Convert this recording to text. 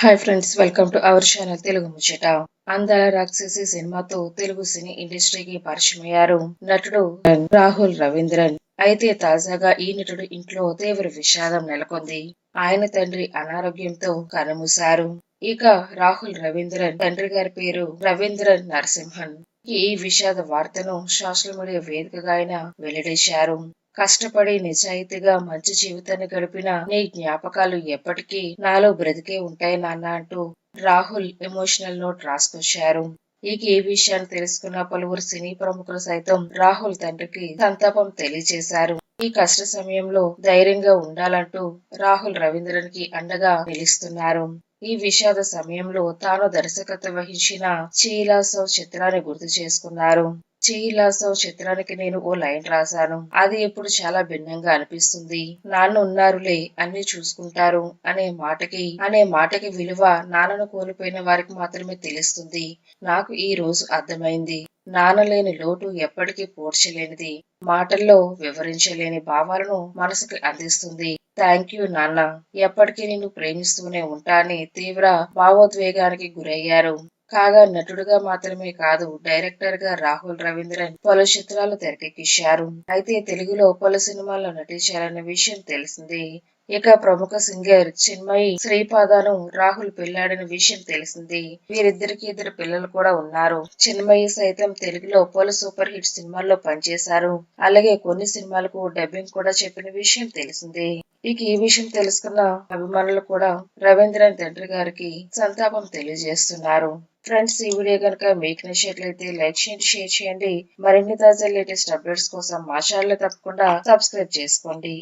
Hi friends welcome to our channel Telugu ముచ్చట అందాల రాక్షసి సినిమాతో తెలుగు సినీ ఇండస్ట్రీకి పరిచయమయ్యారు. నటుడు రాహుల్ రవీంద్రన్. అయితే తాజాగా ఈ నటుడు ఇంట్లో తీవ్ర విషాదం నెలకొంది. ఆయన తండ్రి అనారోగ్యంతో కనుమూశారు. ఇక రాహుల్ రవీంద్రన్ తండ్రి గారి పేరు రవీంద్రన్ నరసింహన్. ఈ విషాద వార్తను సోషల్ మీడియా వేదికగా ఆయన వెల్లడించారు కష్టపడి నిజాయితీగా మంచి జీవితాన్ని గడిపిన నీ జ్ఞాపకాలు ఎప్పటికీ నాలో బ్రతికే ఉంటాయి నాన్న అంటూ రాహుల్ ఎమోషనల్ నోట్ రాసుకొచ్చారు ఇక ఈ విషయాన్ని తెలుసుకున్న పలువురు సినీ ప్రముఖులు సైతం రాహుల్ తండ్రికి సంతాపం తెలియజేశారు. ఈ కష్ట సమయంలో ధైర్యంగా ఉండాలంటూ రాహుల్ రవీంద్రన్కి అండగా నిలుస్తున్నారు. ఈ విషాద సమయంలో తాను దర్శకత్వం వహించిన చీలాసో చిత్రాన్ని గుర్తు చేసుకున్నారు. చీలాసవ్ చిత్రానికి నేను ఓ లైన్ రాశాను. అది ఇప్పుడు చాలా భిన్నంగా అనిపిస్తుంది. నాన్న ఉన్నారులే అన్ని చూసుకుంటారు అనే మాటకి అనే మాటకి విలువ నాన్నను కోల్పోయిన వారికి మాత్రమే తెలుస్తుంది. నాకు ఈ రోజు అర్థమైంది. నాన్న లేని లోటు ఎప్పటికీ పోడ్చలేనిది. మాటల్లో వివరించలేని భావాలను మనసుకి అందిస్తుంది. థ్యాంక్ యూ నాన్న. ఎప్పటికీ నిన్ను ప్రేమిస్తూనే ఉంటా అని తీవ్ర భావోద్వేగానికి గురయ్యారు. కాగా నటుడుగా మాత్రమే కాదు డైరెక్టర్గా రాహుల్ రవీంద్రన్ పలు చిత్రాలు తెరకెక్కించారు. అయితే తెలుగులో పలు సినిమాల్లో నటించారన్న విషయం తెలిసిందే. ఇక ప్రముఖ సింగర్ చిన్మయి శ్రీపాదను రాహుల్ పెళ్ళాడిన విషయం తెలిసింది. వీరిద్దరికి ఇద్దరు పిల్లలు కూడా ఉన్నారు. చిన్మయి సైతం తెలుగులో పలు సూపర్ హిట్ సినిమాల్లో పనిచేశారు. అలాగే కొన్ని సినిమాలకు డబ్బింగ్ కూడా చెప్పిన విషయం తెలిసిందే. ఇక ఈ విషయం తెలుసుకున్న అభిమానులు కూడా రవీంద్రన్ తండ్రి గారికి సంతాపం తెలియజేస్తున్నారు. ఫ్రెండ్స్ ఈ వీడియో కనుక మీకు నచ్చినట్లయితే లైక్ చేయండి షేర్ చేయండి. మరిన్ని తాజా లేటెస్ట్ అప్డేట్స్ కోసం మా ఛానల్ తప్పకుండా సబ్స్క్రైబ్ చేసుకోండి.